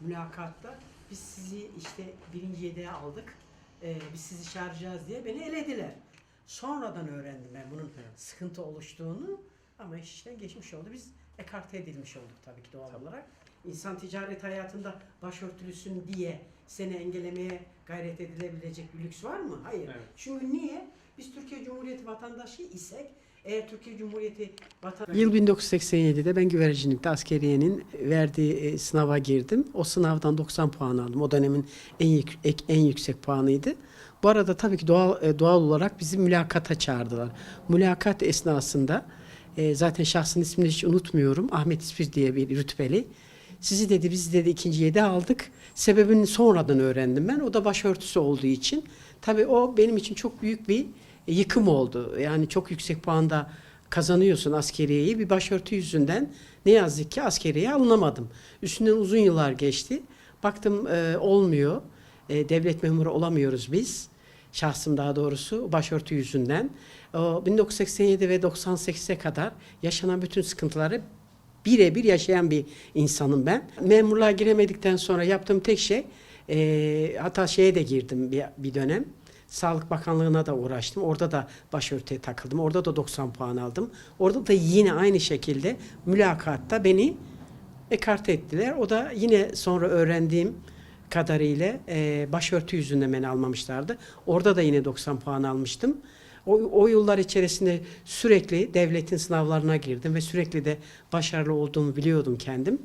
mülakatta biz sizi işte birinci yedeğe aldık. Ee, biz sizi çağıracağız diye beni elediler. Sonradan öğrendim ben bunun sıkıntı oluştuğunu ama iş işten geçmiş oldu. Biz ekarte edilmiş olduk tabii ki doğal olarak. İnsan ticaret hayatında başörtülüsün diye seni engellemeye gayret edilebilecek bir lüks var mı? Hayır. Evet. Çünkü niye? Biz Türkiye Cumhuriyeti vatandaşı isek eğer Türkiye Cumhuriyeti vatandaşı... Yıl 1987'de ben güvercinlikte askeriyenin verdiği e, sınava girdim. O sınavdan 90 puan aldım. O dönemin en, yük- en yüksek puanıydı. Bu arada tabii ki doğal e, doğal olarak bizi mülakata çağırdılar. Mülakat esnasında e, zaten şahsın ismini hiç unutmuyorum. Ahmet İspir diye bir rütbeli. Sizi dedi biz dedi ikinci yedi aldık. Sebebini sonradan öğrendim ben. O da başörtüsü olduğu için. Tabii o benim için çok büyük bir yıkım oldu. Yani çok yüksek puanda kazanıyorsun askeriyeyi bir başörtü yüzünden ne yazık ki askeriye alınamadım. Üstünden uzun yıllar geçti. Baktım e, olmuyor. E, devlet memuru olamıyoruz biz. Şahsım daha doğrusu başörtü yüzünden. O 1987 ve 98'e kadar yaşanan bütün sıkıntıları birebir yaşayan bir insanım ben. Memurluğa giremedikten sonra yaptığım tek şey e, hatta şeye de girdim bir, bir dönem. Sağlık Bakanlığı'na da uğraştım. Orada da başörtüye takıldım. Orada da 90 puan aldım. Orada da yine aynı şekilde mülakatta beni ekarte ettiler. O da yine sonra öğrendiğim kadarıyla e, başörtü yüzünden beni almamışlardı. Orada da yine 90 puan almıştım. O, o yıllar içerisinde sürekli devletin sınavlarına girdim ve sürekli de başarılı olduğumu biliyordum kendim.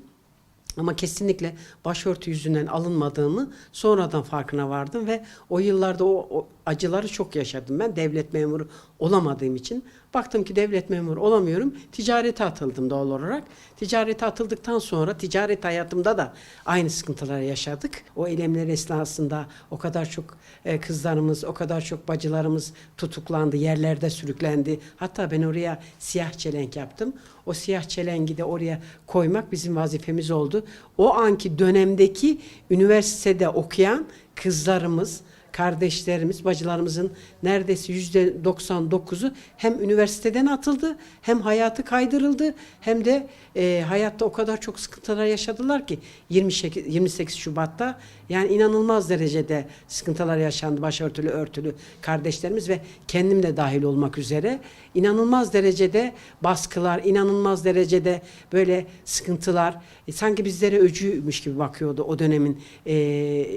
Ama kesinlikle başörtü yüzünden alınmadığımı sonradan farkına vardım ve o yıllarda o, o acıları çok yaşadım ben devlet memuru olamadığım için. Baktım ki devlet memuru olamıyorum. Ticarete atıldım doğal olarak. Ticarete atıldıktan sonra ticaret hayatımda da aynı sıkıntıları yaşadık. O eylemler esnasında o kadar çok e, kızlarımız, o kadar çok bacılarımız tutuklandı, yerlerde sürüklendi. Hatta ben oraya siyah çelenk yaptım. O siyah çelengi de oraya koymak bizim vazifemiz oldu. O anki dönemdeki üniversitede okuyan kızlarımız, kardeşlerimiz, bacılarımızın neredeyse yüzde 99'u hem üniversiteden atıldı, hem hayatı kaydırıldı, hem de e, hayatta o kadar çok sıkıntılar yaşadılar ki 28, 28 Şubat'ta. Yani inanılmaz derecede sıkıntılar yaşandı başörtülü örtülü kardeşlerimiz ve kendim de dahil olmak üzere. İnanılmaz derecede baskılar, inanılmaz derecede böyle sıkıntılar. E, sanki bizlere öcüymüş gibi bakıyordu o dönemin e,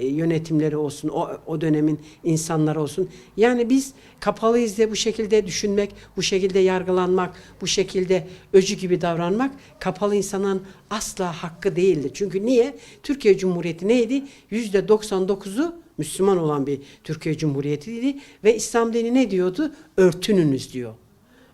yönetimleri olsun, o, o dönemin insanları olsun. Yani biz kapalıyız diye bu şekilde düşünmek, bu şekilde yargılanmak, bu şekilde öcü gibi davranmak kapalı insanın asla hakkı değildi. Çünkü niye? Türkiye Cumhuriyeti neydi? Yüzde 99'u Müslüman olan bir Türkiye Cumhuriyeti'ydi ve İslam dini ne diyordu? Örtününüz diyor.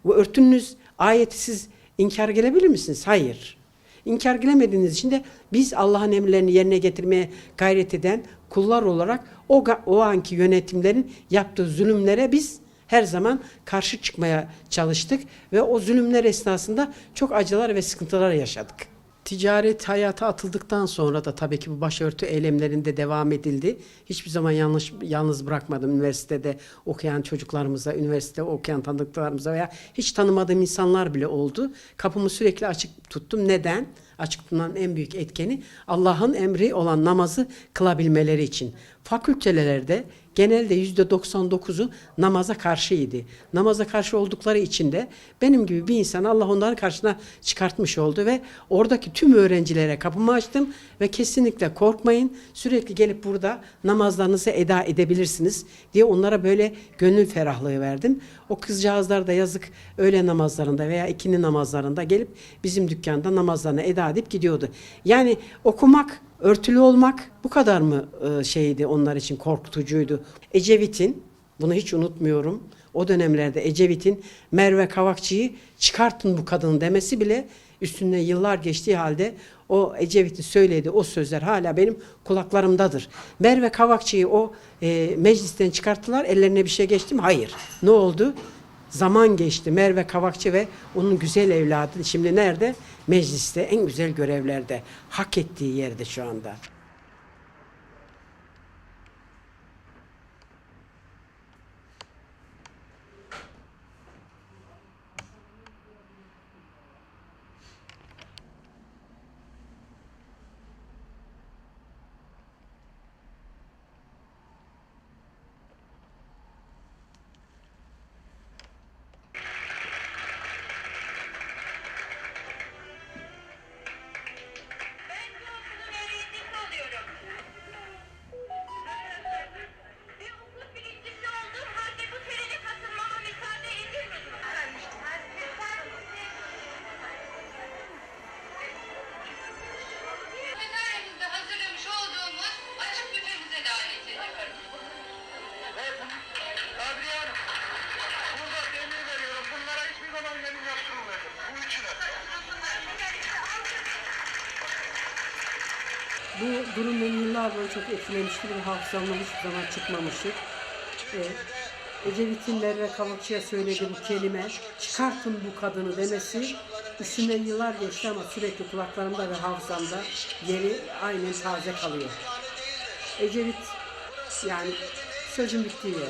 Bu örtününüz ayeti siz inkar gelebilir misiniz? Hayır. İnkar gelemediğiniz için de biz Allah'ın emirlerini yerine getirmeye gayret eden kullar olarak o, o anki yönetimlerin yaptığı zulümlere biz her zaman karşı çıkmaya çalıştık ve o zulümler esnasında çok acılar ve sıkıntılar yaşadık. Ticaret hayata atıldıktan sonra da tabii ki bu başörtü eylemlerinde devam edildi. Hiçbir zaman yanlış yalnız bırakmadım üniversitede okuyan çocuklarımıza, üniversitede okuyan tanıdıklarımıza veya hiç tanımadığım insanlar bile oldu. Kapımı sürekli açık tuttum. Neden? Açık tutmanın en büyük etkeni Allah'ın emri olan namazı kılabilmeleri için. Fakültelerde genelde yüzde 99'u namaza karşıydı. Namaza karşı oldukları için de benim gibi bir insan Allah onların karşısına çıkartmış oldu ve oradaki tüm öğrencilere kapımı açtım ve kesinlikle korkmayın. Sürekli gelip burada namazlarınızı eda edebilirsiniz diye onlara böyle gönül ferahlığı verdim. O kızcağızlar da yazık öğle namazlarında veya ikindi namazlarında gelip bizim dükkanda namazlarını eda edip gidiyordu. Yani okumak Örtülü olmak bu kadar mı e, şeydi onlar için korkutucuydu. Ecevit'in bunu hiç unutmuyorum. O dönemlerde Ecevit'in Merve Kavakçı'yı çıkartın bu kadını demesi bile üstünden yıllar geçtiği halde o Ecevit'in söylediği o sözler hala benim kulaklarımdadır. Merve Kavakçı'yı o e, meclisten çıkarttılar. Ellerine bir şey geçti mi? Hayır. Ne oldu? Zaman geçti. Merve Kavakçı ve onun güzel evladı şimdi nerede? Mecliste en güzel görevlerde. Hak ettiği yerde şu anda. Bu durum beni yıllar boyu çok etkilemiştir ve hafızamdan hiçbir zaman çıkmamıştır. Ee, Ecevit'in Merve Kavakçı'ya söylediği bu kelime, çıkartın bu kadını demesi, üstünden yıllar geçti ama sürekli kulaklarımda ve hafızamda yeri aynen taze kalıyor. Ecevit, yani sözün bittiği yer.